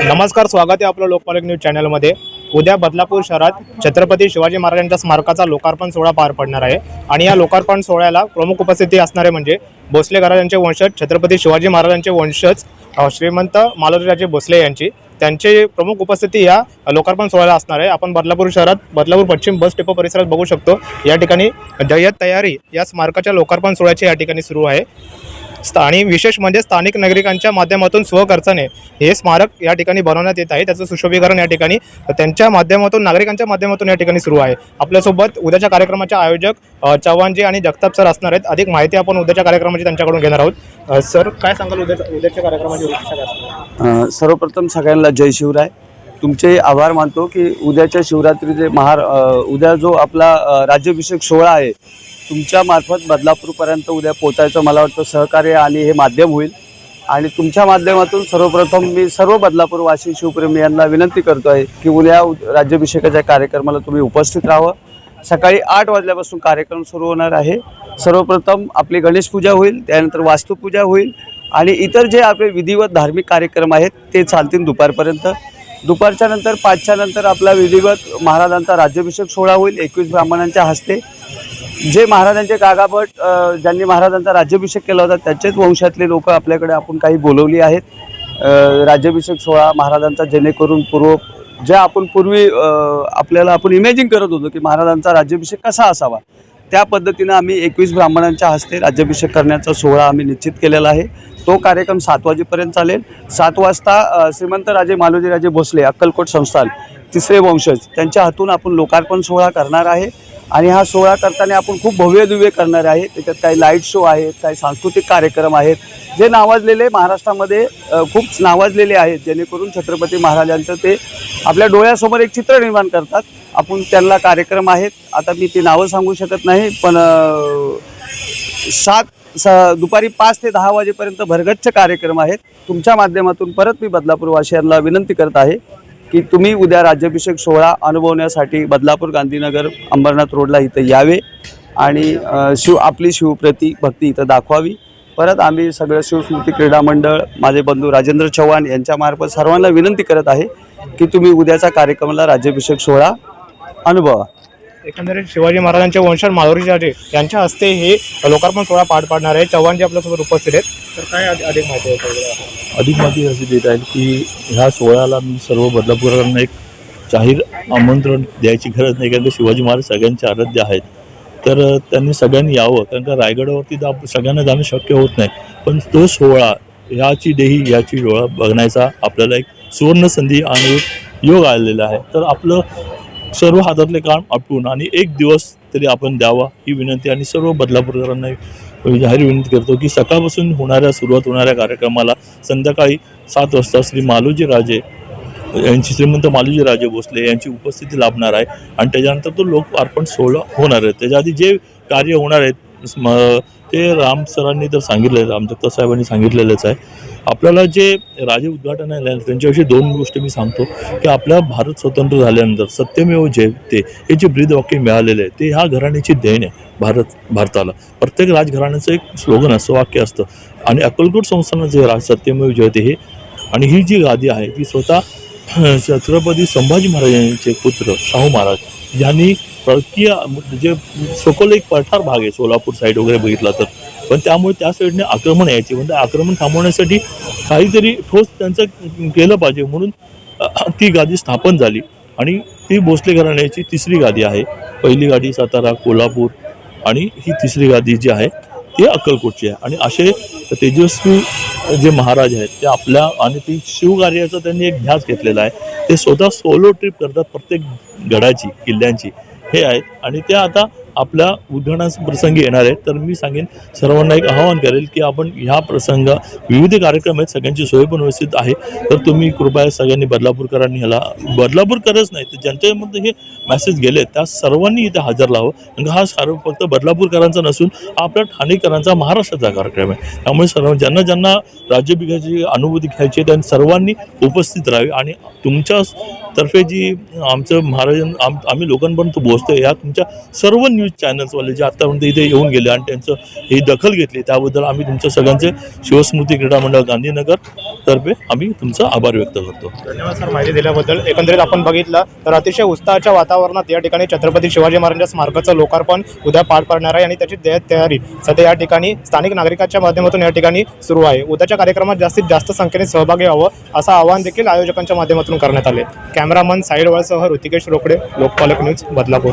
नमस्कार स्वागत आहे आपलं लोकपालक न्यूज चॅनलमध्ये. उद्या बदलापूर शहरात छत्रपती शिवाजी महाराजांच्या स्मारकाचा लोकार्पण सोहळा पार पडणार आहे. आणि या लोकार्पण सोहळ्याला प्रमुख उपस्थिती असणारे म्हणजे भोसले घराजांचे वंशज छत्रपती शिवाजी महाराजांचे वंशज श्रीमंत मालोजीराजे भोसले यांची. त्यांचे प्रमुख उपस्थिती या लोकार्पण सोहळ्याला असणार आहे. आपण बदलापूर शहरात बदलापूर पश्चिम बस डेपो परिसरात बघू शकतो. या ठिकाणी जय्यत तयारी या स्मारकाच्या लोकार्पण सोहळ्याची या ठिकाणी सुरू आहे. आणि विशेष म्हणजे स्थानिक नागरिकांच्या माध्यमातून स्वखर्चाने हे स्मारक या ठिकाणी बनवण्यात येत आहे. त्याचं सुशोभीकरण या ठिकाणी त्यांच्या माध्यमातून नागरिकांच्या माध्यमातून या ठिकाणी सुरू आहे. आपल्यासोबत उद्याच्या कार्यक्रमाचे आयोजक चव्हाणजी आणि जगताप सर असणार आहेत. अधिक माहिती आपण उद्याच्या कार्यक्रमाची त्यांच्याकडून घेणार आहोत. सर काय सांगाल उद्या उद्याच्या कार्यक्रमाची सर्वप्रथम सगळ्यांना जय शिवराय. तुमचे आभार मानतो की उद्याच्या शिवरात्रीचे महार उद्या जो आपला राज्याभिषेक सोहळा आहे तुमच्या मार्फत बदलापूरपर्यंत उद्या पोचायचं मला वाटतं सहकार्य आणि हे माध्यम होईल. आणि तुमच्या माध्यमातून सर्वप्रथम मी सर्व बदलापूर वाशी शिवप्रेमी यांना विनंती करतो आहे की उद्या राज्याभिषेकाच्या कार्यक्रमाला तुम्ही उपस्थित राहावं. सकाळी आठ वाजल्यापासून कार्यक्रम सुरू होणार आहे. सर्वप्रथम आपली गणेश पूजा होईल त्यानंतर वास्तुपूजा होईल आणि इतर जे आपले विधिवत धार्मिक कार्यक्रम आहेत ते चालतील दुपारपर्यंत. दुपारच्या नंतर पाचच्या नंतर आपला विधिवत महाराजांचा राज्याभिषेक सोहळा होईल एकवीस ब्राह्मणांच्या हस्ते. जे महाराजांचे कागाभट ज्यांनी महाराजांचा राज्याभिषेक केला होता त्याचेच वंशातले लोक आपल्याकडे आपण काही बोलवली आहेत. राज्याभिषेक सोहळा महाराजांचा जेणेकरून पूर्व जे आपण पूर्वी आपल्याला आपण इमॅजिन करत होतो की महाराजांचा राज्याभिषेक कसा असावा. त्या पद्धतीनं आम्ही एकवीस ब्राह्मणांच्या हस्ते राज्याभिषेक करण्याचा सोहळा आम्ही निश्चित केलेला आहे. तो कार्यक्रम सात वाजेपर्यंत चालेल. सात वाजता श्रीमंत राजे मालोजीराजे भोसले अक्कलकोट संस्थान तिसरे वंशज त्यांच्या हातून आपण लोकार्पण सोहळा करणार आहे. आणि हा सोहळा करताना आपण खूप भव्य दिव्य करणार आहे. त्याच्यात काही लाइट शो आहेत काही सांस्कृतिक कार्यक्रम आहेत. जे नावाजलेले महाराष्ट्रामध्ये खूप नावाजलेले आहेत. जेणेकरून छत्रपती महाराजांचं ते आपल्या डोळ्यासमोर एक चित्र निर्माण करतात. आपण त्यांना कार्यक्रम आहेत. आता मी ती नावं सांगू शकत नाही पण सात स दुपारी पाच ते दहा वाजेपर्यंत भरगच्च कार्यक्रम आहेत. तुमच्या माध्यमातून परत मी बदलापूरवासियांना विनंती करत आहे की तुम्ही उद्या राज्याभिषेक सोहळा अनुभवण्यासाठी बदलापूर गांधीनगर अंबरनाथ रोडला इथं यावे आणि शिव आपली शिवप्रती भक्ती इथं दाखवावी. परत आम्ही सगळं शिवस्मृती क्रीडा मंडळ माझे बंधू राजेंद्र चव्हाण यांच्यामार्फत सर्वांना विनंती करत आहे की तुम्ही उद्याच्या कार्यक्रमाला राज्याभिषेक सोहळा अनुभवा. एकंदरीत शिवाजी महाराजांच्या वंशज माधुरीराजे यांच्या हस्ते हे लोकार्पण सोहळा पार पाडणार आहे. चव्हाणजी आपल्यासोबत उपस्थित आहेत. तर काय अधिक माहिती आहे अधिक माहिती अशी देत आहेत की ह्या सोहळ्याला मी सर्व बदलापूरकरांना एक जाहीर आमंत्रण द्यायची गरज नाही कारण का शिवाजी महाराज सगळ्यांचे आराध्य आहेत. तर त्यांनी सगळ्यांनी यावं कारण का रायगडावरती जा सगळ्यांना जाणं शक्य होत नाही. पण तो सोहळा ह्याची देही ह्याची डोळा बघण्याचा आपल्याला एक सुवर्ण संधी आणि योग आलेला आहे. तर आपलं सर्व हातातले काम आपटून आणि एक दिवस तरी आपण द्यावा ही विनंती आणि सर्व बदलापूरकरांना जाहीर विनंती करतो की सकाळपासून होणाऱ्या सुरुवात होणाऱ्या कार्यक्रमाला संध्याकाळी सात वाजता श्री मालोजी राजे यांची श्रीमंत मालोजी राजे भोसले यांची उपस्थिती लाभणार आहे. आणि त्याच्यानंतर तो लोक अर्पण सोहळा होणार आहे. त्याच्या आधी जे कार्य होणार आहेत स्म- ते राम सरांनी तर सांगितलेलं राम साहेबांनी सांगितलेलंच आहे. आपल्याला जे राजे उद्घाटन आहे त्यांच्याविषयी दोन गोष्टी मी सांगतो की आपल्या भारत स्वतंत्र झाल्यानंतर सत्यमेव जयते हे जे ब्रीदवाक्य मिळालेले आहे ते ह्या घराण्याची देण आहे भारत भारताला. प्रत्येक राजघराण्याचं एक स्लोगन असतं वाक्य असतं. आणि अक्कलकोट संस्थानं जे राज सत्यमेव जयते हे आणि ही जी गादी आहे ती स्वतः छत्रपती संभाजी महाराजांचे पुत्र शाहू महाराज यांनी परकीय म्हणजे सखोल एक पठार भाग आहे सोलापूर साईड वगैरे बघितला तर. पण त्यामुळे त्या साईडने आक्रमण यायचे. म्हणजे आक्रमण थांबवण्यासाठी काहीतरी ठोस त्यांचं केलं पाहिजे. म्हणून ती गादी स्थापन झाली. आणि ती भोसले घराण्याची तिसरी गादी आहे. पहिली गादी सातारा कोल्हापूर आणि ही तिसरी गादी जी आहे ती अक्कलकोटची आहे. आणि असे तेजस्वी जे महाराज आहेत ते आपल्या आणि ती शिवकार्याचा त्यांनी एक ध्यास घेतलेला आहे. ते स्वतः सोलो ट्रिप करतात प्रत्येक गडाची किल्ल्यांची. हे आहेत. आणि ते आता आपल्या उद्घाटन प्रसंगी येणार आहेत. तर मी सांगेन सर्वांना एक आवाहन करेल की आपण ह्या प्रसंग विविध कार्यक्रम आहेत सगळ्यांची सोय पण व्यवस्थित आहे. तर तुम्ही कृपया सगळ्यांनी बदलापूरकरांनी ह्याला बदलापूरकरच नाही तर ज्यांच्यामध्ये हे मेसेज गेले त्या सर्वांनी इथे हजर लावं कारण हा सर्व फक्त बदलापूरकरांचा नसून आपल्या ठाणेकरांचा महाराष्ट्राचा कार्यक्रम आहे. त्यामुळे सर्व ज्यांना ज्यांना राज्यभिकाची अनुभूती घ्यायची आहे त्यांनी सर्वांनी उपस्थित राहावी. आणि तुमच्या तर्फे जी आमचं महाराजां आम आम्ही लोकांपर्यंत पोहोचतो या तुमच्या सर्व न्यूज न्यूज चॅनल्सवाले जे आत्तापर्यंत इथे येऊन गेले आणि त्यांचं ही दखल घेतली त्याबद्दल आम्ही तुमच्या सगळ्यांचे शिवस्मृती क्रीडा मंडळ गांधीनगर तर्फे आम्ही तुमचा आभार व्यक्त करतो. धन्यवाद सर माहिती दिल्याबद्दल. एकंदरीत आपण बघितलं तर अतिशय उत्साहाच्या वातावरणात या ठिकाणी छत्रपती शिवाजी महाराजांच्या स्मारकाचं लोकार्पण उद्या पार पडणार आहे आणि त्याची तयारी सध्या या ठिकाणी स्थानिक नागरिकांच्या माध्यमातून या ठिकाणी सुरू आहे. उद्याच्या कार्यक्रमात जास्तीत जास्त संख्येने सहभागी व्हावं असं आवाहन देखील आयोजकांच्या माध्यमातून करण्यात आले. कॅमेरामन साईडवळसह ऋतिकेश रोकडे लोकपालक न्यूज बदलापूर.